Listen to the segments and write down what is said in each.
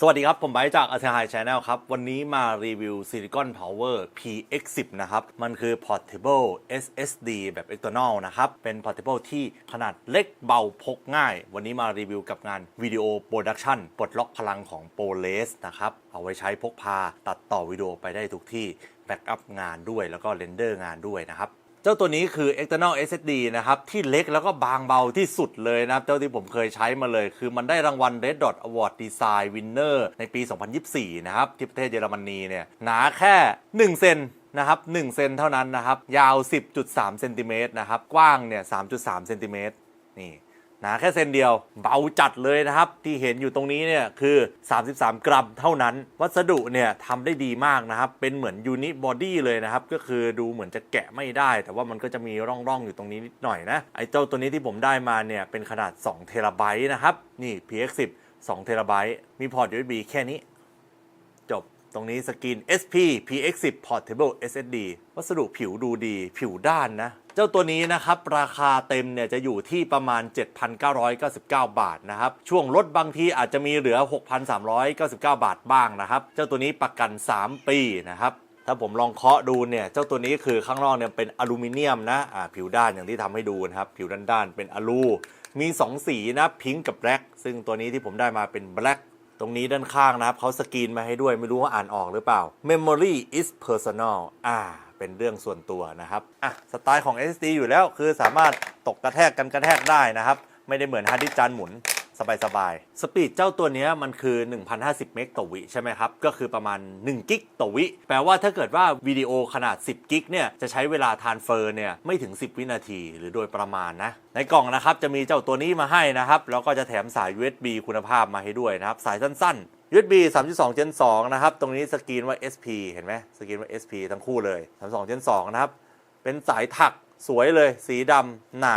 สวัสดีครับ ผมไบจาก a s i a High Channel ครับ วันนี้มารีวิว Silicon Power PX10 นะครับ มันคือ Portable SSD แบบ external นะครับ เป็น Portable ที่ขนาดเล็กเบาพกง่าย วันนี้มารีวิวกับงานวิดีโอโปรดักชันปลดล็อกพลังของ p o l a c e นะครับ เอาไว้ใช้พกพาตัดต่อวิดีโอไปได้ทุกที่แบ็กอัพงานด้วยแล้วก็เรนเดอร์งานด้วยนะครับ เจ้าตัวนี้คือ external SSD นะครับ ที่เล็กแล้วก็บางเบาที่สุดเลยนะครับ เจ้าที่ผมเคยใช้มาเลย คือมันได้รางวัล Red Dot Award Design Winner ในปี 2024 นะครับ ที่ประเทศเยอรมนีเนี่ยหนาแค่ 1 เซนนะครับ1เซนเท่านั้นนะครับ ยาว 10.3 เซนติเมตรนะครับ กว้างเนี่ย 3.3 เซนติเมตรนี่ หนาแค่เซนเดียว เบาจัดเลยนะครับ ที่เห็นอยู่ตรงนี้เนี่ยคือ 33 กรัมเท่านั้น วัสดุเนี่ยทำได้ดีมากนะครับ เป็นเหมือนยูนิบอดี้เลยนะครับ ก็คือดูเหมือนจะแกะไม่ได้ แต่ว่ามันก็จะมีร่องๆอยู่ตรงนี้นิดหน่อยนะไอ้เจ้าตัวนี้ที่ผมได้มาเนี่ยเป็นขนาด2เทราไบต์นะครับนี่ PX10 2เทราไบต์มีพอร์ต USB แค่นี้ จบตรงนี้สกรีน SP PX10 Portable SSD วัสดุผิวดูดี ผิวด้านนะ เจ้าตัวนี้นะครับราคาเต็มเนี่ยจะอยู่ที่ประมาณ 7,999 บาทนะครับช่วงลดบางทีอาจจะมีเหลือ 6,399 บาทบ้างนะครับ เจ้าตัวนี้ประกัน 3 ปีนะครับถ้าผมลองเคาะดูเนี่ยเจ้าตัวนี้คือข้างนอกเนี่ยเป็นอลูมิเนียมนะอ่าผิวด้านอย่างที่ทำให้ดูนะครับผิวด้านๆเป็นอลูมี 2 สีนะพิงค์กับแบล็กซึ่งตัวนี้ที่ผมได้มาเป็นแบล็กตรงนี้ด้านข้างนะครับเขาสกรีนมาให้ด้วยไม่รู้ว่าอ่านออกหรือเปล่า Memory is personal อ่า เป็นเรื่องส่วนตัวนะครับอะสไตล์ของ SSD อยู่แล้วคือสามารถตกกระแทกกันกระแทกได้นะครับ ไม่ได้เหมือนฮาร์ดดิสก์จานหมุนสบายๆสปีดเจ้าตัวนี้มันคือ 1,050 เมกต่อวิใช่ไหมครับ ก็คือประมาณ1กิกต่อวิ แปลว่าถ้าเกิดว่าวิดีโอขนาด 10กิกเนี่ย จะใช้เวลาทานเฟอร์เนี่ย ไม่ถึง 10 วินาทีหรือโดยประมาณนะ ในกล่องนะครับ จะมีเจ้าตัวนี้มาให้นะครับ แล้วก็จะแถมสาย USB คุณภาพมาให้ด้วยนะครับ สายสั้นๆ USB 3.2 Gen 2 นะครับ ตรงนี้สกรีนว่า SP เห็นไหมสกรีนว่า SP ทั้งคู่เลย 3.2 Gen 2 นะครับ เป็นสายถักสวยเลย สีดำหนา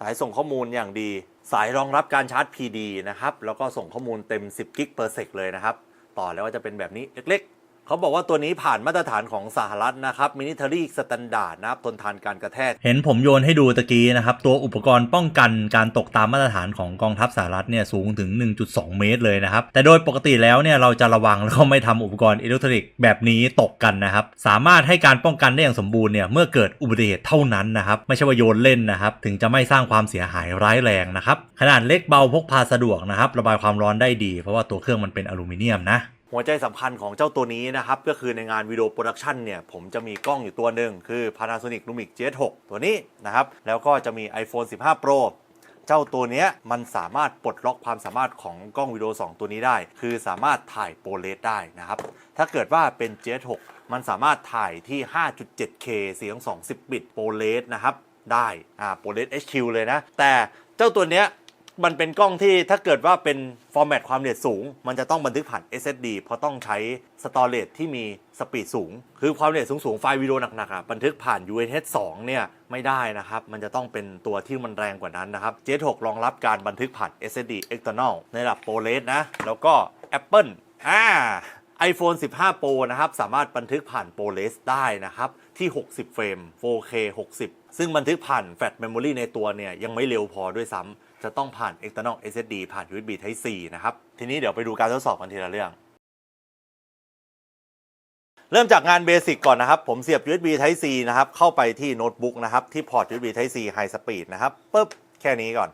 สายส่งข้อมูลอย่างดี สายรองรับการชาร์จ PD นะครับ แล้วก็ส่งข้อมูลเต็ม 10 กิก per sec เลยนะครับ ต่อแล้วก็จะเป็นแบบนี้เล็กๆ เขาบอกว่าตัวนี้ผ่านมาตรฐานของสหรัฐนะครับ Military Standard นะครับทนทานการกระแทก เห็นผมโยนให้ดูตะกี้นะครับ ตัวอุปกรณ์ป้องกันการตกตามมาตรฐานของกองทัพสหรัฐเนี่ยสูงถึง 1.2 เมตรเลยนะครับ แต่โดยปกติแล้วเนี่ยเราจะระวังแล้วก็ไม่ทำอุปกรณ์อิเล็กทรอนิกส์แบบนี้ตกกันนะครับ สามารถให้การป้องกันได้อย่างสมบูรณ์เนี่ยเมื่อเกิดอุบัติเหตุเท่านั้นนะครับไม่ใช่ว่าโยนเล่นนะครับถึงจะไม่สร้างความเสียหายร้ายแรงนะครับขนาดเล็กเบาพกพาสะดวกนะครับระบายความร้อนได้ดี เพราะว่าตัวเครื่องมันเป็นอลูมิเนียมนะ หัวใจสำคัญของเจ้าตัวนี้นะครับ ก็คือในงานวิดีโอโปรดักชันเนี่ย ผมจะมีกล้องอยู่ตัวหนึ่งคือ Panasonic Lumix g6 ตัวนี้นะครับ แล้วก็จะมี iPhone 15 Pro เจ้าตัวเนี้ยมันสามารถปลดล็อกความสามารถของกล้องวิดีโอ 2 ตัวนี้ได้ คือสามารถถ่ายโปรเลสได้นะครับ ถ้าเกิดว่าเป็น g6 มันสามารถถ่ายที่ 5.7K เสียง20บิตโปรเลสนะครับได้อ่าโปรเลส HQ เลยนะ แต่เจ้าตัวเนี้ย มันเป็นกล้องที่ถ้าเกิดว่าเป็นฟอร์แมตความละเอียดสูง มันจะต้องบันทึกผ่าน SSD เพราะต้องใช้สตอเรจที่มีสปีดสูง คือความละเอียดสูงๆไฟล์วิดีโอหนักๆอะบันทึกผ่าน UHD 2เนี่ยไม่ได้นะครับ มันจะต้องเป็นตัวที่มันแรงกว่านั้นนะครับ J6 รองรับการบันทึกผ่าน SSD external ในระดับ ProRes นะ แล้วก็ Apple อ่า iPhone 15 Pro นะครับ สามารถบันทึกผ่าน ProRes ได้นะครับ ที่ 60 เฟรม 4K 60 ซึ่งบันทึกผ่านแฟลชเมมโมรีในตัวเนี่ยยังไม่เร็วพอด้วยซ้ำ จะต้องผ่าน external SSD ผ่าน USB Type C นะครับ ทีนี้เดี๋ยวไปดูการทดสอบกันทีละเรื่อง เริ่มจากงานเบสิกก่อนนะครับ ผมเสียบ USB Type C นะครับ เข้าไปที่โน้ตบุ๊กนะครับ ที่พอร์ต USB Type C High Speed นะครับปุ๊บแค่นี้ก่อน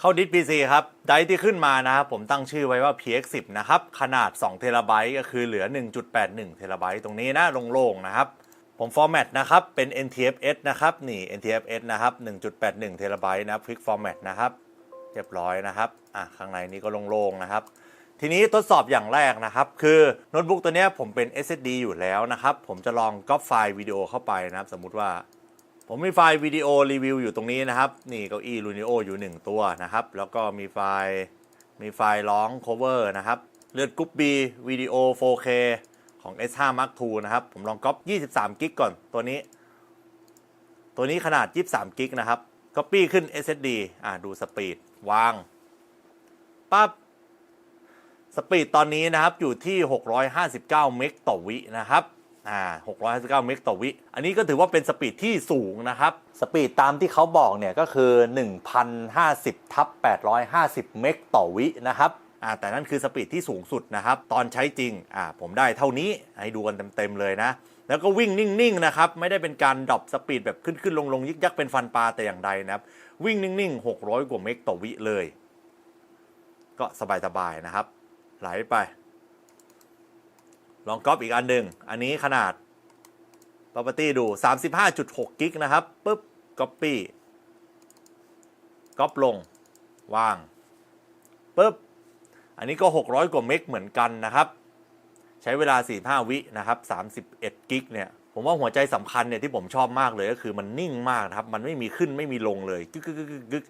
เข้าดิส PC ครับ ไดที่ขึ้นมานะครับ ผมตั้งชื่อไว้ว่า PX10 นะครับ ขนาด2เทราไบต์ก็คือเหลือ 1.81เทราไบต์ตรงนี้นะโล่งๆนะครับ ผมฟอร์แมตนะครับ เป็น NTFS นะครับ นี่ NTFS นะครับ 1.81เทราไบต์นะ Quick Format นะครับ เรียบร้อยนะครับ อะ ข้างในนี้ก็โล่งๆนะครับ ทีนี้ทดสอบอย่างแรกนะครับ คือโน้ตบุ๊กตัวนี้ผมเป็น SSD อยู่แล้วนะครับ ผมจะลองก๊อปไฟล์วิดีโอเข้าไปนะครับ สมมุติว่า ผมมีไฟล์วิดีโอรีวิวอยู่ตรงนี้นะครับ นี่เก้าอี้ลูนิโออยู่ 1 ตัวนะครับ แล้วก็มีไฟล์ มีไฟล์ร้อง cover นะครับ เลือดกรุ๊ป B วิดีโอ 4K ของ S5 Mark II นะครับ ผมลองก๊อป23กิกก่อนตัวนี้ ตัวนี้ขนาด 23กิกนะครับ Copy ขึ้น SSD อ่าดูสปีดวางปั๊บสปีดตอนนี้นะครับอยู่ที่ 659 เมกต่อวินะครับอ่า659 เมกต่อวิ อันนี้ก็ถือว่าเป็นสปีดที่สูงนะครับ สปีดตามที่เขาบอกเนี่ยก็คือ 1,050ทับ850 เมกต่อวินะครับ แต่นั่นคือสปีดที่สูงสุดนะครับ ตอนใช้จริงผมได้เท่านี้ให้ดูกันเต็มๆเลยนะ แล้วก็วิ่งนิ่งๆนะครับ ไม่ได้เป็นการดรอปสปีดแบบขึ้นๆลงๆยึกยักเป็นฟันปลาแต่อย่างใดนะครับ วิ่งนิ่งๆ 600 กว่าเมกต่อวิเลย ก็สบายๆนะครับ ไหลไป ลองก๊อปอีกอันหนึ่งอันนี้ขนาด property ดู 35.6 กิกนะครับปุ๊บ copy ก๊อปลง วางปุ๊บ อันนี้ก็ 600 กว่าเมกเหมือนกันนะครับ ใช้เวลา 45 วินะครับ 31 กิกเนี่ย ผมว่าหัวใจสำคัญเนี่ยที่ผมชอบมากเลยก็คือมันนิ่งมากนะครับ มันไม่มีขึ้นไม่มีลงเลยกึกกึกกึกกึก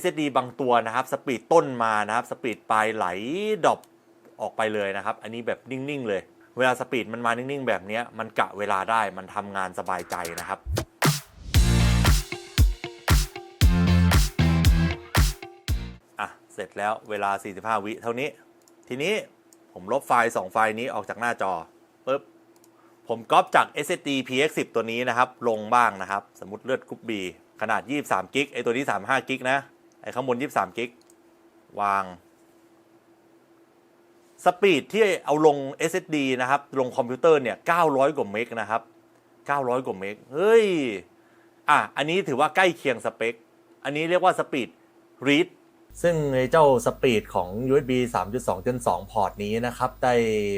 SSD บางตัวนะครับ สปีดต้นมานะครับ สปีดปลายไหลดรอปออกไปเลยนะครับ อันนี้แบบนิ่ง ๆ เลย เวลาสปีดมันมานิ่ง ๆ แบบนี้มันกะเวลาได้ มันทำงานสบายใจนะครับ เสร็จแล้วเวลา 45 วิเท่านี้ ทีนี้ผมลบไฟล์ 2 ไฟล์นี้ออกจากหน้าจอปุ๊บผมก๊อปจาก SSD PX10 ตัวนี้นะครับ ลงบ้างนะครับ สมมติเลือดกรุ๊ป B ขนาด 23กิกไอตัวนี้ 35กิกนะ ไอข้างบน 23กิกวาง สปีดที่เอาลง SSD นะครับ ลงคอมพิวเตอร์เนี่ย 900 กว่าเมกนะครับ 900 กว่าเมกเฮ้ย อะ อันนี้ถือว่าใกล้เคียงสเปค อันนี้เรียกว่าสปีด read ซึ่งเจ้าสปีดของ USB 3.2 Gen 2พอร์ตนี้นะครับ ได้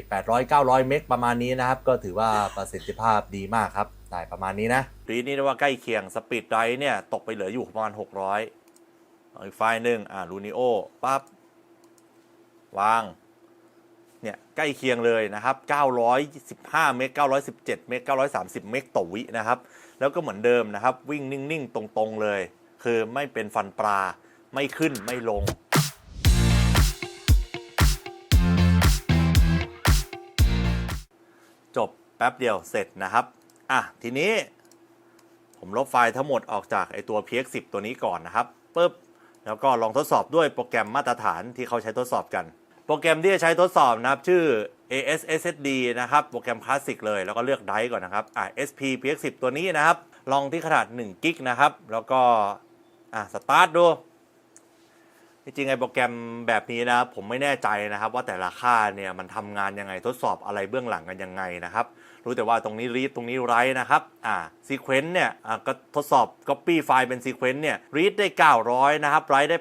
800 900 เมกประมาณนี้นะครับ ก็ถือว่าประสิทธิภาพดีมากครับ ได้ประมาณนี้นะ read นี่เรียกว่าใกล้เคียงสปีดไรเนี่ย ตกไปเหลืออยู่ประมาณ 600อีกไฟล์หนึ่งอ่า Lunio ปั๊บ วาง เนี่ย ใกล้เคียงเลยนะครับ 915 เมก917 เมก930 เมกต่อวินะครับ แล้วก็เหมือนเดิมนะครับ วิ่งนิ่ง ๆ ตรง ๆ เลย คือไม่เป็นฟันปลา ไม่ขึ้นไม่ลง จบแป๊บเดียวเสร็จนะครับ อะ ทีนี้ ผมลบไฟล์ทั้งหมดออกจากไอตัว PX10 ตัวนี้ก่อนนะครับปุ๊บแล้วก็ลองทดสอบด้วยโปรแกรมมาตรฐานที่เขาใช้ทดสอบกัน โปรแกรมที่จะใช้ทดสอบนะครับ ชื่อ ASSD นะครับ โปรแกรมคลาสสิกเลย แล้วก็เลือกไดก่อนนะครับอะ SP PX10 ตัวนี้นะครับ ลองที่ขนาด1กิกนะครับ แล้วก็อะสตาร์ทดู จริงๆไอโปรแกรมแบบนี้นะผมไม่แน่ใจนะครับ ว่าแต่ละค่าเนี่ยมันทำงานยังไงทดสอบอะไรเบื้องหลังกันยังไงนะครับ รู้แต่ว่าตรงนี้รีดตรงนี้ไรนะครับอ่าซีเควนต์เนี่ยอ่าก็ทดสอบ Copy ไฟล์เป็นซีเควนต์เนี่ยรีดได้ 900 นะครับไรได้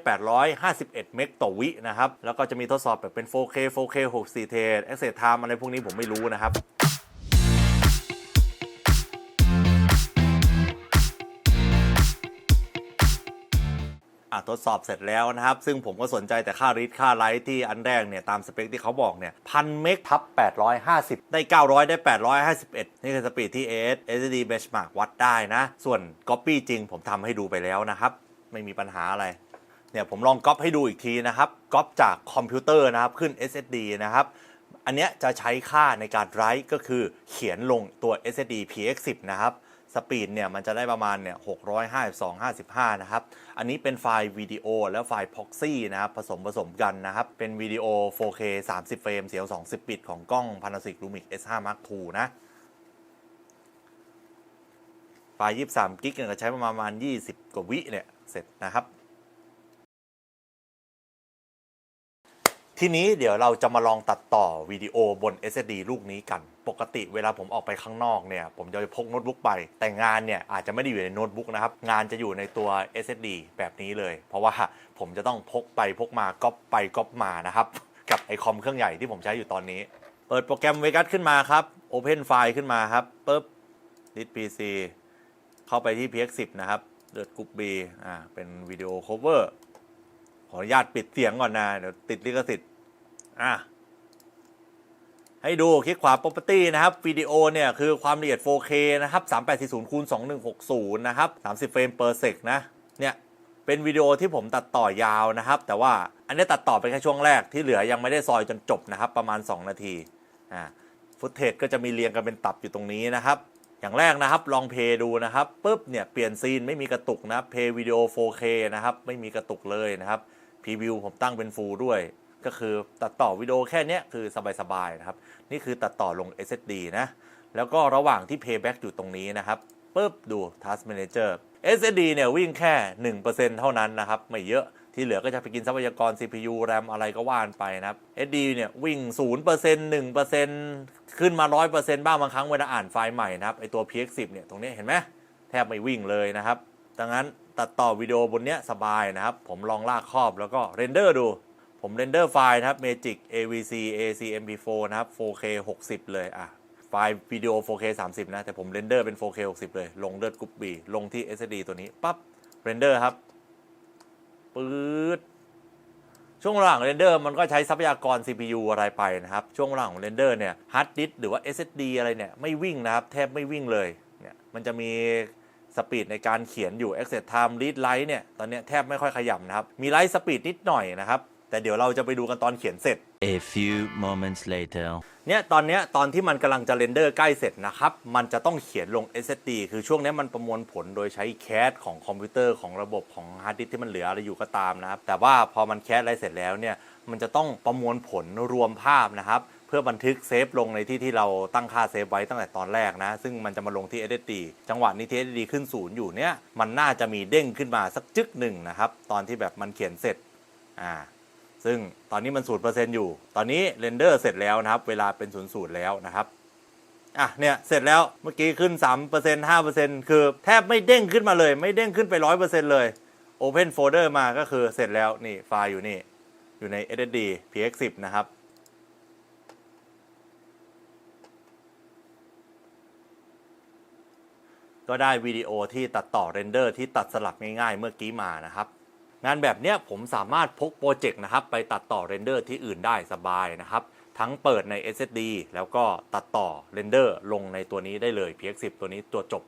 851 เมกต่อวินะครับ แล้วก็จะมีทดสอบแบบเป็น 4K 4K 64เทรด Access Time อะไรพวกนี้ผมไม่รู้นะครับ อะทดสอบเสร็จแล้วนะครับ ซึ่งผมก็สนใจแต่ค่ารีดค่าไลท์ที่อันแรกเนี่ย ตามสเปคที่เขาบอกเนี่ยพันเมกทับ 850 ได้ 900 ได้ 851 นี่คือสปีดที่ AS SSD Benchmark วัดได้นะ ส่วน Copy จริงผมทำให้ดูไปแล้วนะครับ ไม่มีปัญหาอะไรเนี่ยผมลองก๊อปให้ดูอีกทีนะครับก๊อปจากคอมพิวเตอร์นะครับขึ้น SSD นะครับอันเนี้ยจะใช้ค่าในการไรต์ก็คือเขียนลงตัว SSD PX10 นะครับ สปีดเนี่ยมันจะได้ประมาณเนี่ย652 55 นะครับ อันนี้เป็นไฟล์วิดีโอและไฟล์ proxy นะครับ ผสมผสมกันนะครับ เป็นวิดีโอ 4K 30 เฟรม เสียง20 ปิดของกล้อง Panasonic Lumix S5 Mark II นะไฟล์23 กิกเนี่ยก็ใช้ประมาณ 20 กว่าวิเนี่ย เสร็จนะครับ ทีนี้เดี๋ยวเราจะมาลองตัดต่อวิดีโอบน SSD ลูกนี้กัน ปกติเวลาผมออกไปข้างนอกเนี่ย ผมจะพกโน้ตบุ๊กไป แต่งานเนี่ย อาจจะไม่ได้อยู่ในโน้ตบุ๊กนะครับ งานจะอยู่ในตัว SSD แบบนี้เลย เพราะว่าผมจะต้องพกไปพกมาก๊อปไปก๊อปมานะครับ กับไอคอมเครื่องใหญ่ที่ผมใช้อยู่ตอนนี้ เปิดโปรแกรม Vegas ขึ้นมาครับ Open File ขึ้นมาครับปุ๊บ Disk PC เข้าไปที่ PX10 นะครับเลือดกรุ๊ป B อ่าเป็นวิดีโอ cover ขออนุญาตปิดเสียงก่อนนะ เดี๋ยวติดลิขสิทธิ์ อะ ให้ดูคลิกขวา property นะครับ วิดีโอเนี่ยคือความละเอียด 4K นะครับ 3840คูณ2160 นะครับ 30 เฟรม per sec นะ เนี่ย เป็นวิดีโอที่ผมตัดต่อยาวนะครับ แต่ว่าอันนี้ตัดต่อไปแค่ช่วงแรกที่เหลือยังไม่ได้ซอยจนจบนะครับ ประมาณ 2 นาที อ่าฟุตเทจก็จะมีเรียงกันเป็นตับอยู่ตรงนี้นะครับ อย่างแรกนะครับลองเพย์ดูนะครับปุ๊บเนี่ยเปลี่ยนซีนไม่มีกระตุกนะเพย์วิดีโอ 4K นะครับไม่มีกระตุกเลยนะครับ รีวิวผมตั้งเป็นฟูลด้วย ก็คือตัดต่อวิดีโอแค่เนี้ยคือสบายๆนะครับ นี่คือตัดต่อลง SSD นะ แล้วก็ระหว่างที่ Playback อยู่ตรงนี้นะครับปุ๊บดู Task Manager SSD เนี่ยวิ่งแค่ 1%เท่านั้นนะครับ ไม่เยอะที่เหลือก็จะไปกินทรัพยากร CPU RAM อะไรก็ว่านไปนะครับ SD เนี่ยวิ่ง 0% 1%ขึ้นมา 100%บ้างบางครั้งเวลาอ่านไฟล์ใหม่นะครับไอตัว PX10 เนี่ยตรงนี้เห็นไหมแทบไม่วิ่งเลยนะครับ ดังนั้น ตัดต่อวิดีโอบนเนี้ยสบายนะครับ ผมลองลากครอบแล้วก็เรนเดอร์ดู ผมเรนเดอร์ไฟล์นะครับ Magic AVC AC MP4 นะครับ 4K 60 เลยอะไฟล์วิดีโอ 4K 30 นะ แต่ผมเรนเดอร์เป็น 4K 60 เลย ลงเลือดกรุ๊ปบีลงที่ SSD ตัวนี้ปั๊บเรนเดอร์ครับปื๊ดช่วงระหว่างเรนเดอร์มันก็ใช้ทรัพยากร CPU อะไรไปนะครับ ช่วงระหว่างเรนเดอร์เนี่ยฮาร์ดดิสหรือว่า SSD อะไรเนี่ยไม่วิ่งนะครับ แทบไม่วิ่งเลยเนี่ยมันจะมี สปีดในการเขียนอยู่ Access Time Read Write เนี่ยตอนเนี้ยแทบไม่ค่อยขยับนะครับ มีไลท์สปีดนิดหน่อยนะครับ แต่เดี๋ยวเราจะไปดูกันตอนเขียนเสร็จ A few moments later. เนี่ยตอนเนี้ยตอนที่มันกำลังจะเรนเดอร์ใกล้เสร็จนะครับ มันจะต้องเขียนลง SSD คือช่วงเนี้ยมันประมวลผลโดยใช้แคสของคอมพิวเตอร์ของระบบของฮาร์ดดิสก์ที่มันเหลืออะไรอยู่ก็ตามนะครับ แต่ว่าพอมันแคสอะไรเสร็จแล้วเนี่ยมันจะต้องประมวลผลรวมภาพนะครับ เพื่อบันทึกเซฟลงในที่ที่เราตั้งค่าเซฟไว้ตั้งแต่ตอนแรกนะ ซึ่งมันจะมาลงที่ SSD จังหวะนี้ที่ SSD ขึ้นศูนย์อยู่เนี่ยมันน่าจะมีเด้งขึ้นมาสักจึกหนึ่งนะครับ ตอนที่แบบมันเขียนเสร็จอ่าซึ่งตอนนี้มันศูนย์เปอร์เซ็นต์อยู่ ตอนนี้เรนเดอร์เสร็จแล้วนะครับ เวลาเป็นศูนย์ศูนย์แล้วนะครับอะเนี่ยเสร็จแล้วเมื่อกี้ขึ้น 3% 5%คือแทบไม่เด้งขึ้นมาเลย ไม่เด้งขึ้นไป 100%เลย Open Folder มาก็คือเสร็จแล้วนี่ไฟล์อยู่นี่ อยู่ใน SSD PX10 นะครับ ก็ได้วิดีโอที่ตัดต่อเรนเดอร์ที่ตัดสลับง่ายๆ เมื่อกี้มานะครับ งานแบบเนี้ยผมสามารถพกโปรเจกต์นะครับไปตัดต่อเรนเดอร์ที่อื่นได้สบายนะครับ ทั้งเปิดใน SSD แล้วก็ตัดต่อเรนเดอร์ลงในตัวนี้ได้เลย PX10 ตัวนี้ตัวจบ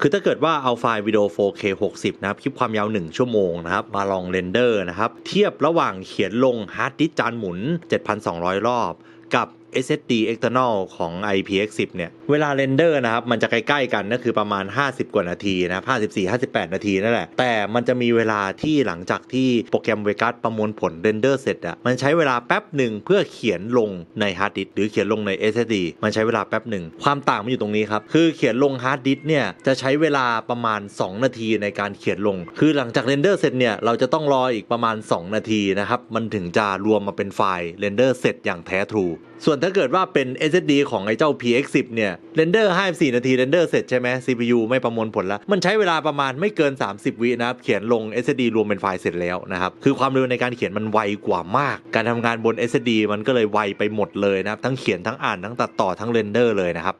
คือถ้าเกิดว่าเอาไฟล์วิดีโอ 4K 60 นะครับ คลิปความยาว 1 ชั่วโมงนะครับ มาลองเรนเดอร์นะครับ เทียบระหว่างเขียนลงฮาร์ดดิสก์จานหมุน 7,200 รอบ กับ SSD external ของ IPX10 เนี่ย เวลาเรนเดอร์นะครับ มันจะใกล้ๆกันก็คือประมาณ 50 กว่านาทีนะครับ54-58 นาทีนั่นแหละ แต่มันจะมีเวลาที่หลังจากที่โปรแกรมเวกัสประมวลผลเรนเดอร์เสร็จอะมันใช้เวลาแป๊บหนึ่งเพื่อเขียนลงในฮาร์ดดิสหรือเขียนลงใน SSD มันใช้เวลาแป๊บหนึ่งความต่างมันอยู่ตรงนี้ครับ คือเขียนลงฮาร์ดดิสเนี่ยจะใช้เวลาประมาณ 2 นาทีในการเขียนลง คือหลังจากเรนเดอร์เสร็จเนี่ยเราจะต้องรออีกประมาณ 2 นาทีนะครับมันถึงจะรวมมาเป็นไฟล์เรนเดอร์เสร็จอย่างแท้ทรูส่วนถ้าเกิดว่าเป็น SSD ของไอ้เจ้า PX10 เนี่ยเรนเดอร์54นาทีเรนเดอร์เสร็จใช่ไหม CPU ไม่ประมวลผลแล้ว มันใช้เวลาประมาณไม่เกิน 30 วินะครับ เขียนลง SSD รวมเป็นไฟล์เสร็จแล้วนะครับ คือความเร็วในการเขียนมันไวกว่ามาก การทำงานบน SSD มันก็เลยไวไปหมดเลยนะครับ ทั้งเขียนทั้งอ่านทั้งตัดต่อทั้งเรนเดอร์เลยนะครับ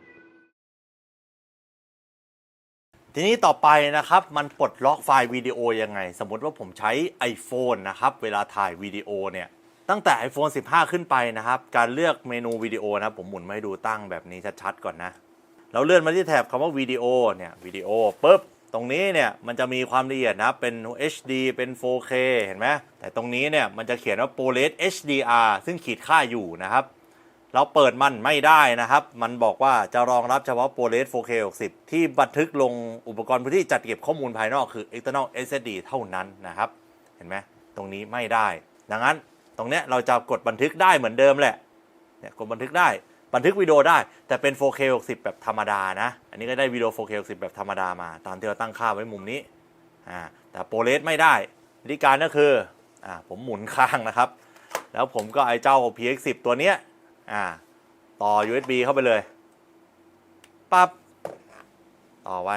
ทีนี้ต่อไปนะครับมันปลดล็อกไฟล์วิดีโอยังไง สมมติว่าผมใช้ iPhone นะครับ เวลาถ่ายวิดีโอเนี่ย ตั้งแต่ iPhone 15 ขึ้นไปนะครับ การเลือกเมนูวิดีโอนะครับผมหมุนมาให้ดูตั้งแบบนี้ชัดๆก่อนนะ เราเลื่อนมาที่แถบคำว่าวิดีโอเนี่ยวิดีโอปุ๊บตรงนี้เนี่ยมันจะมีความละเอียดนะเป็น HD เป็น 4K เห็นไหมแต่ตรงนี้เนี่ยมันจะเขียนว่า ProRes HDR ซึ่งขีดค่าอยู่นะครับ เราเปิดมันไม่ได้นะครับ มันบอกว่าจะรองรับเฉพาะ ProRes 4K 60 ที่บันทึกลงอุปกรณ์พื้นที่จัดเก็บข้อมูลภายนอกคือ external SSD เท่านั้นนะครับ เห็นไหมตรงนี้ไม่ได้ ดังนั้น ตรงเนี้ยเราจะกดบันทึกได้เหมือนเดิมแหละเนี่ยกดบันทึกได้บันทึกวิดีโอได้ แต่เป็น 4K 60 แบบธรรมดานะ อันนี้ก็ได้วิดีโอ 4K 60 แบบธรรมดามา ตามที่เราตั้งค่าไว้มุมนี้อ่าแต่ ProRes ไม่ได้วิธีการก็คืออ่าผมหมุนข้างนะครับ แล้วผมก็ไอ้เจ้า PX10 ตัวเนี้ยอ่าต่อ USB เข้าไปเลยปั๊บต่อไว้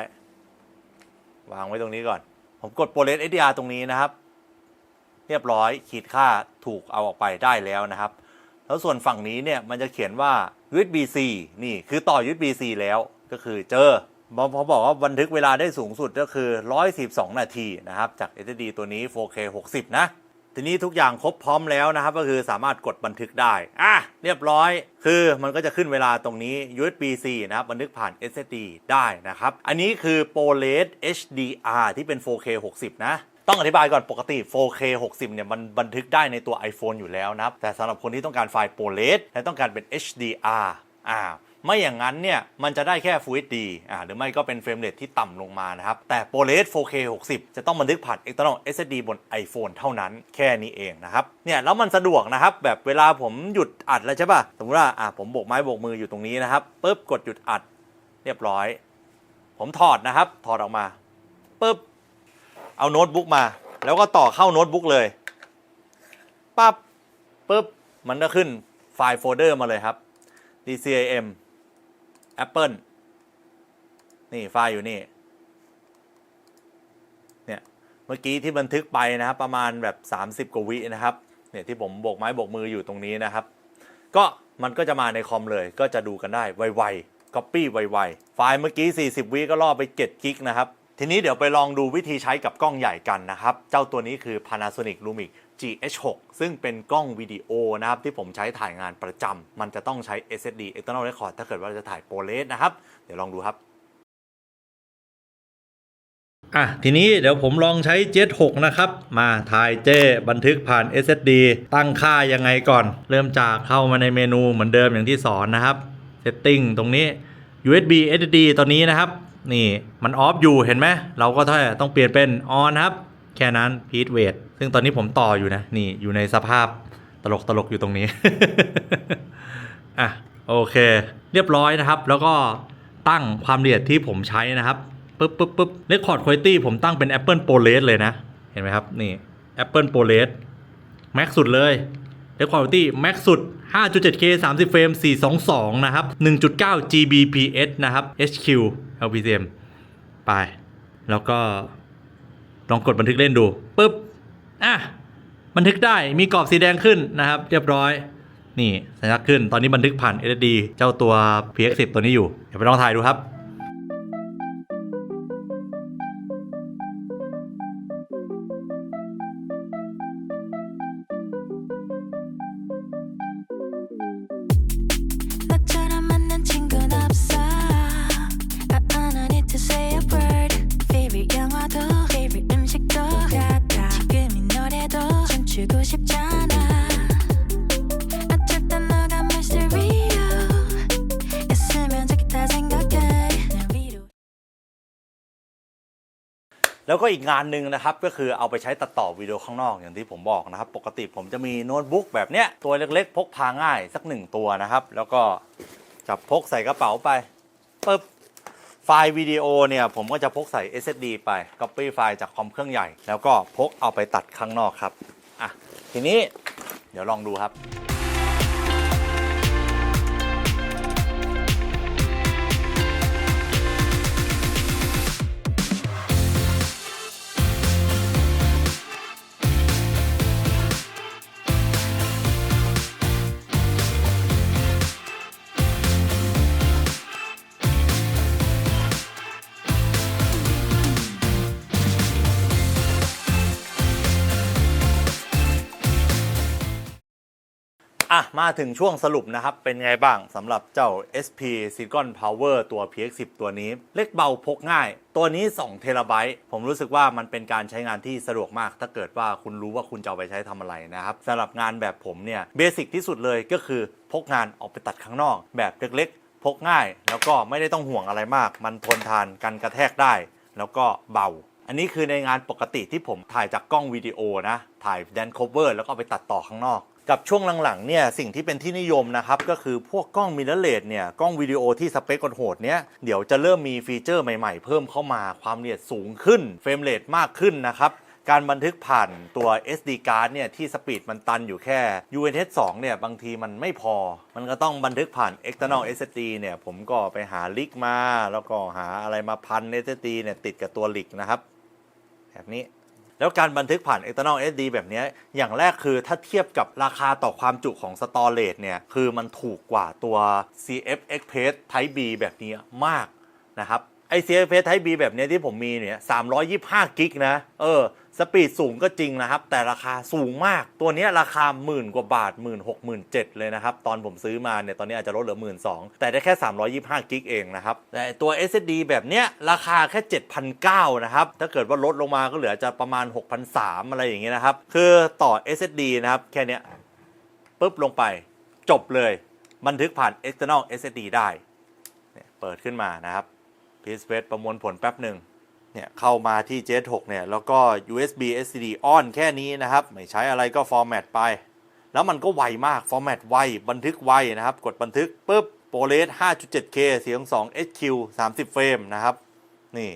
วางไว้ตรงนี้ก่อน ผมกด ProRes HDR ตรงนี้นะครับ เรียบร้อยขีดค่าถูกเอาออกไปได้แล้วนะครับ แล้วส่วนฝั่งนี้เนี่ยมันจะเขียนว่า USB-C นี่คือต่อ USB-C แล้วก็คือเจอพอบอกว่าบันทึกเวลาได้สูงสุดก็คือ 112 นาทีนะครับ จาก SSD ตัวนี้ 4K 60 นะ ทีนี้ทุกอย่างครบพร้อมแล้วนะครับ ก็คือสามารถกดบันทึกได้ อะ เรียบร้อย คือมันก็จะขึ้นเวลาตรงนี้ USB-C นะครับ บันทึกผ่าน SSD ได้นะครับ อันนี้คือ ProRes HDR ที่เป็น 4K 60 นะ ต้องอธิบายก่อนปกติ 4K 60 เนี่ย มันบันทึกได้ในตัว iPhone อยู่แล้วนะครับ แต่สำหรับคนที่ต้องการไฟล์ ProRes และต้องการเป็น HDR อ่าไม่อย่างนั้นเนี่ย มันจะได้แค่ Full HD อ่าหรือไม่ก็เป็นเฟรมเรทที่ต่ำลงมานะครับ แต่ ProRes 4K 60 จะต้องบันทึกผ่าน external SSD บน iPhone เท่านั้นแค่นี้เองนะครับ เนี่ย แล้วมันสะดวกนะครับ แบบเวลาผมหยุดอัดแล้วใช่ป่ะ สมมติว่าอ่าผมโบกไม้โบกมืออยู่ตรงนี้นะครับปุ๊บกดหยุดอัด เรียบร้อย ผมถอดนะครับ ถอดออกมาปุ๊บ เอาโน้ตบุ๊กมา แล้วก็ต่อเข้าโน้ตบุ๊กเลยปั๊บปุ๊บ มันก็ขึ้นไฟล์โฟลเดอร์มาเลยครับ DCIM Apple นี่ไฟล์อยู่นี่ เนี่ย เมื่อกี้ที่บันทึกไปนะครับ ประมาณแบบ 30 กว่าวินะครับ เนี่ยที่ผมโบกไม้โบกมืออยู่ตรงนี้นะครับ ก็มันก็จะมาในคอมเลย ก็จะดูกันได้ไวๆ Copy ไวๆ ไฟล์เมื่อกี้ 40 วิก็ล่อไป7กิกนะครับ ทีนี้เดี๋ยวไปลองดูวิธีใช้กับกล้องใหญ่กันนะครับ เจ้าตัวนี้คือ Panasonic Lumix GH6 ซึ่งเป็นกล้องวิดีโอนะครับ ที่ผมใช้ถ่ายงานประจำมันจะต้องใช้ SSD external record ถ้าเกิดว่าจะถ่ายโปรเลสนะครับ เดี๋ยวลองดูครับอะทีนี้เดี๋ยวผมลองใช้ Jet 6นะครับ มาถ่ายเจบันทึกผ่าน SSD ตั้งค่ายังไงก่อน เริ่มจากเข้ามาในเมนูเหมือนเดิมอย่างที่สอนนะครับ Setting ตรงนี้ USB SSD ตอนนี้นะครับ นี่มันออฟอยู่เห็นไหมเราก็ต้องเปลี่ยนเป็น on ครับ แค่นั้น p e a t weight ซึ่งตอนนี้ผมต่ออยู่นะ นี่อยู่ในสภาพตลกตลกๆอยู่ตรงนี้ อะ โอเค เรียบร้อยนะครับ แล้วก็ตั้งความละเอียดที่ผมใช้นะครับปึ๊บปึ๊บปึ๊บ Record Quality ผมตั้งเป็น Apple ProRes เลยนะ เห็นไหมครับ นี่ Apple ProRes Max สุดเลย Record Quality Max สุด 5.7K 30 เฟรม 422 นะครับ 1.9 Gbps นะครับ HQ LPCM ไป แล้วก็ ลองกดบันทึกเล่นดูปึ๊บ อะ บันทึกได้มีกรอบสีแดงขึ้นนะครับ เรียบร้อย นี่สัญลักษณ์ขึ้น ตอนนี้บันทึกผ่าน SSD เจ้าตัว PX10 ตัวนี้อยู่ เดี๋ยวไปลองถ่ายดูครับ 춤추고 싶잖아 어쩔 땐 너가 mystery 있으면 좋겠다 생각해 날 위로 แล้วก็อีกงานหนึ่งนะครับก็คือเอาไปใช้ตัดต่อวิดีโอข้างนอกอย่างที่ผมบอกนะครับ ปกติผมจะมีโน้ตบุ๊กแบบเนี้ยตัวเล็กๆ พกพาง่ายสักหนึ่งตัวนะครับ แล้วก็จับพกใส่กระเป๋าไปปึ๊บไฟล์วิดีโอเนี่ยผมก็จะพกใส่ SSD ไป Copy ไฟล์จากคอมเครื่องใหญ่ แล้วก็พกเอาไปตัดข้างนอกครับ อะทีนี้เดี๋ยวลองดูครับ อะ มาถึงช่วงสรุปนะครับ เป็นไงบ้างสำหรับเจ้า SP Silicon Power ตัว PX10 ตัวนี้ เล็กเบาพกง่าย ตัวนี้2เทราไบต์ผมรู้สึกว่ามันเป็นการใช้งานที่สะดวกมาก ถ้าเกิดว่าคุณรู้ว่าคุณจะเอาไปใช้ทำอะไรนะครับสำหรับงานแบบผมเนี่ยเบสิกที่สุดเลยก็คือพกงานออกไปตัดข้างนอก แบบเล็กๆ พกง่าย แล้วก็ไม่ได้ต้องห่วงอะไรมาก มันทนทานกันกระแทกได้ แล้วก็เบาอันนี้คือในงานปกติที่ผมถ่ายจากกล้องวิดีโอนะ ถ่ายแดนโคเวอร์แล้วก็ไปตัดต่อข้างนอก กับช่วงหลังๆเนี่ยสิ่งที่เป็นที่นิยมนะครับก็คือพวกกล้องมิเรอร์เลสเนี่ยกล้องวิดีโอที่สเปคโหดๆเนี่ยเดี๋ยวจะเริ่มมีฟีเจอร์ใหม่ๆ เพิ่มเข้ามาความละเอียดสูงขึ้นเฟรมเรทมากขึ้นนะครับการบันทึกผ่านตัว SD card เนี่ยที่สปีดมันตันอยู่แค่ UNH 2เนี่ยบางทีมันไม่พอ มันก็ต้องบันทึกผ่าน external SSD เนี่ยผมก็ไปหาลิกมา แล้วก็หาอะไรมาพัน SSD เนี่ยติดกับตัวลิกนะครับ แบบนี้ แล้วการบันทึกผ่าน external SD แบบนี้อย่างแรกคือถ้าเทียบกับราคาต่อความจุของ storage เนี่ย คือมันถูกกว่าตัว CF Express Type B แบบนี้มากนะครับ ไอ CF Express Type B แบบเนี้ยที่ผมมีเนี่ย325กิกนะ เออ สปีดสูงก็จริงนะครับ แต่ราคาสูงมาก ตัวเนี้ยราคาหมื่นกว่าบาท1 6 0 0 0 0 7เจ็ดเลยนะครับ ตอนผมซื้อมาเนี่ย ตอนนี้อาจจะลดเหลือ1 2 0 0 0แต่ได้แค่325กิกเองนะครับ แต่ตัว SSD แบบเนี้ยราคาแค่7,900นเก้านะครับ ถ้าเกิดว่าลดลงมาก็เหลือจะประมาณ6,300อะไรอย่างเงี้ยนะครับ คือต่อ SSD นะครับ แค่เนี้ยปุ๊บลงไป จบเลย บันทึกผ่าน external SSD ได้เนี่ยเปิดขึ้นมานะครับ พีซเวสประมวลผลแป๊บหนึ่งเนี่ยเข้ามาที่ J6 เนี่ยแล้วก็ USB SSD on แค่นี้นะครับ ไม่ใช้อะไรก็ฟอร์แมตไป แล้วมันก็ไวมากฟอร์แมตไว บันทึกไวนะครับ กดบันทึกปุ๊บโปรเลส 5.7K เสียง2 HQ 30 เฟรมนะครับ นี่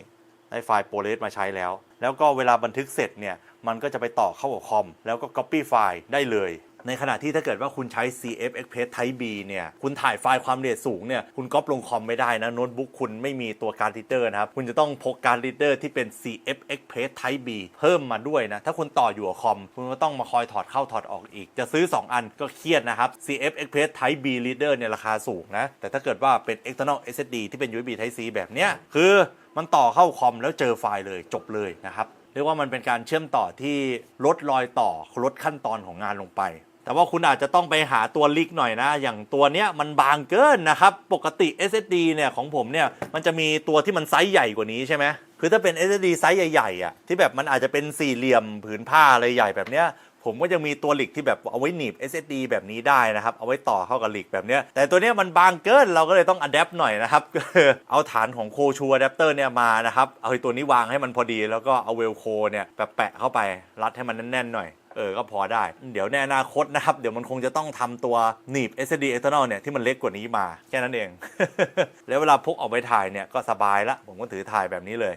ได้ไฟล์โปรเลสมาใช้แล้ว แล้วก็เวลาบันทึกเสร็จเนี่ย มันก็จะไปต่อเข้ากับคอม แล้วก็ Copy ไฟล์ได้เลย ในขณะที่ถ้าเกิดว่าคุณใช้ CF Express Type B เนี่ย คุณถ่ายไฟล์ความละเอียดสูงเนี่ย คุณก๊อปลงคอมไม่ได้นะ โน้ตบุ๊กคุณไม่มีตัวการ์ดรีดเดอร์นะครับ คุณจะต้องพกการ์ดรีดเดอร์ที่เป็น CF Express Type B เพิ่มมาด้วยนะ ถ้าคุณต่ออยู่กับคอม คุณก็ต้องมาคอยถอดเข้าถอดออกอีก จะซื้อ 2 อันก็เครียดนะครับ CF Express Type B Reader เนี่ยราคาสูงนะ แต่ถ้าเกิดว่าเป็น external SSD ที่เป็น USB Type C แบบเนี้ย คือมันต่อเข้าคอมแล้วเจอไฟล์เลยจบเลยนะครับ เรียกว่ามันเป็นการเชื่อมต่อที่ลดรอยต่อลดขั้นตอนของงานลงไป แต่ว่าคุณอาจจะต้องไปหาตัวลิกหน่อยนะ อย่างตัวเนี้ยมันบางเกินนะครับ ปกติ SSD เนี่ยของผมเนี่ยมันจะมีตัวที่มันไซส์ใหญ่กว่านี้ใช่ไหมคือถ้าเป็น SSD ไซส์ใหญ่ๆอะที่แบบมันอาจจะเป็นสี่เหลี่ยมผืนผ้าอะไรใหญ่แบบเนี้ยผมก็ยังมีตัวหลิกที่แบบเอาไว้หนีบ SSD แบบนี้ได้นะครับ เอาไว้ต่อเข้ากับหลิกแบบเนี้ยแต่ตัวเนี้ยมันบางเกินเราก็เลยต้องอัดแอปหน่อยนะครับก็เอาฐานของโคชูอะแดปเตอร์เนี่ยมานะครับ เอาไอ้ตัวนี้วางให้มันพอดี แล้วก็เอาเวลโคเนี่ยแบบแปะเข้าไปรัดให้มันแน่นๆหน่อย เออ ก็พอได้ เดี๋ยวในอนาคตนะครับ เดี๋ยวมันคงจะต้องทำตัวหนีบ SSD external เนี่ย ที่มันเล็กกว่านี้มา แค่นั้นเอง แล้วเวลาพกออกไปถ่ายเนี่ย ก็สบายละ ผมก็ถือถ่ายแบบนี้เลย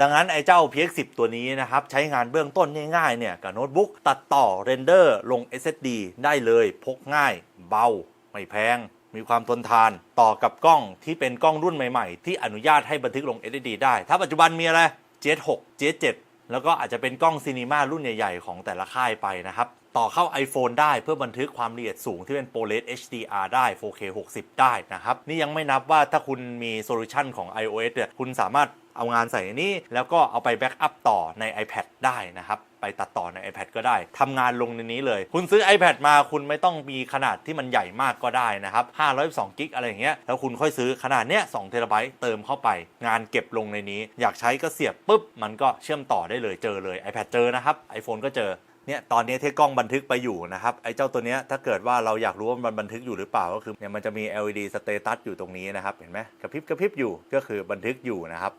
ดังนั้น ไอ้เจ้า PX10 ตัวนี้นะครับ ใช้งานเบื้องต้นง่ายๆเนี่ยกับโน้ตบุ๊กตัดต่อเรนเดอร์ลง SSD ได้เลยพกง่าย เบา ไม่แพง มีความทนทานต่อกับกล้องที่เป็นกล้องรุ่นใหม่ๆ ที่อนุญาตให้บันทึกลง SSD ได้ ถ้าปัจจุบันมีอะไร J6 J7 แล้วก็อาจจะเป็นกล้องซีนีมารุ่นใหญ่ๆ ของแต่ละค่ายไปนะครับ ต่อเข้า iPhone ได้เพื่อบันทึกความละเอียดสูงที่เป็น ProRes HDR ได้ 4K 60 ได้นะครับ นี่ยังไม่นับว่าถ้าคุณมีโซลูชันของ iOS เนี่ยคุณสามารถเอางานใส่นนี้ แล้วก็เอาไปแบ็กอัพต่อใน iPad ได้นะครับ ไปตัดต่อใน iPad ก็ได้ทำงานลงในนี้เลย คุณซื้อ iPad มาคุณไม่ต้องมีขนาดที่มันใหญ่มากก็ได้นะครับ512กิกอะไรอย่างเงี้ยแล้วคุณค่อยซื้อขนาดเนี้ย2เทราไบต์เติมเข้าไป งานเก็บลงในนี้ อยากใช้ก็เสียบปุ๊บมันก็เชื่อมต่อได้เลยเจอเลย iPad เจอนะครับ iPhone ก็เจอเนี่ยตอนนี้ที่กล้องบันทึกไปอยู่นะครับไอ้เจ้าตัวเนี้ยถ้าเกิดว่าเราอยากรู้ว่ามันบันทึกอยู่หรือเปล่าก็คือเนี่ยมันจะมี LED status อยู่ตรงนี้นะครับเห็นไหมกระพริบกระพริบอยู่ก็คือบันทึกอยู่นะครับ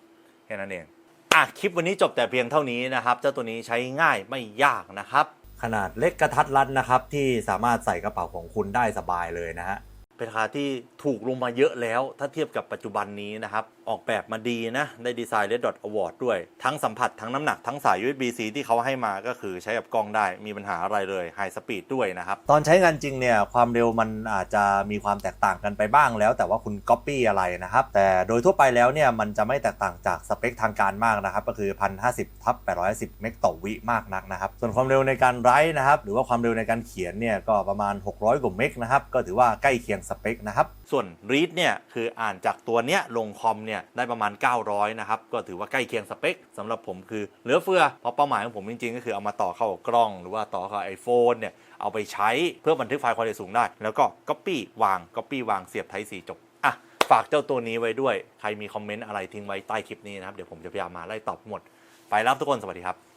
แค่นั้นเอง อะคลิปวันนี้จบแต่เพียงเท่านี้นะครับ เจ้าตัวนี้ใช้ง่ายไม่ยากนะครับ ขนาดเล็กกระทัดรัดนะครับ ที่สามารถใส่กระเป๋าของคุณได้สบายเลยนะฮะเป็นราคาที่ถูกลงมาเยอะแล้ว ถ้าเทียบกับปัจจุบันนี้นะครับ ออกแบบมาดีนะ ได้ดีไซน์ Red Dot Award ด้วย ทั้งสัมผัสทั้งน้ำหนักทั้งสาย USB-C ที่เขาให้มาก็คือใช้กับกล้องได้มีปัญหาอะไรเลย High Speed ด้วยนะครับ ตอนใช้งานจริงเนี่ย ความเร็วมันอาจจะมีความแตกต่างกันไปบ้างแล้ว แต่ว่าคุณ Copy อะไรนะครับ แต่โดยทั่วไปแล้วเนี่ย มันจะไม่แตกต่างจากสเปคทางการมากนะครับ ก็คือ 1050ทับ810เมกต่อวิมากนักนะครับส่วนความเร็วในการไรต์นะครับหรือว่าความเร็วในการเขียนเนี่ยก็ประมาณ 600กว่าเมกนะครับก็ถือว่าใกล้เคียงสเปคนะครับ ส่วน read เนี่ยคืออ่านจากตัวเนี้ยลงคอมเนี่ยได้ประมาณ 900 นะครับ ก็ถือว่าใกล้เคียงสเปคสำหรับผมคือเหลือเฟือ เพราะเป้าหมายของผมจริงๆ ก็คือเอามาต่อเข้ากับกล้อง หรือว่าต่อเข้าไอโฟนเนี่ยเอาไปใช้เพื่อบันทึกไฟล์ความละเอียดสูงได้ แล้วก็ Copy วาง Copy วางเสียบ Type C จบอะฝากเจ้าตัวนี้ไว้ด้วย ใครมีคอมเมนต์อะไรทิ้งไว้ใต้คลิปนี้นะครับ เดี๋ยวผมจะพยายามมาไล่ตอบหมด ไปแล้วทุกคน สวัสดีครับ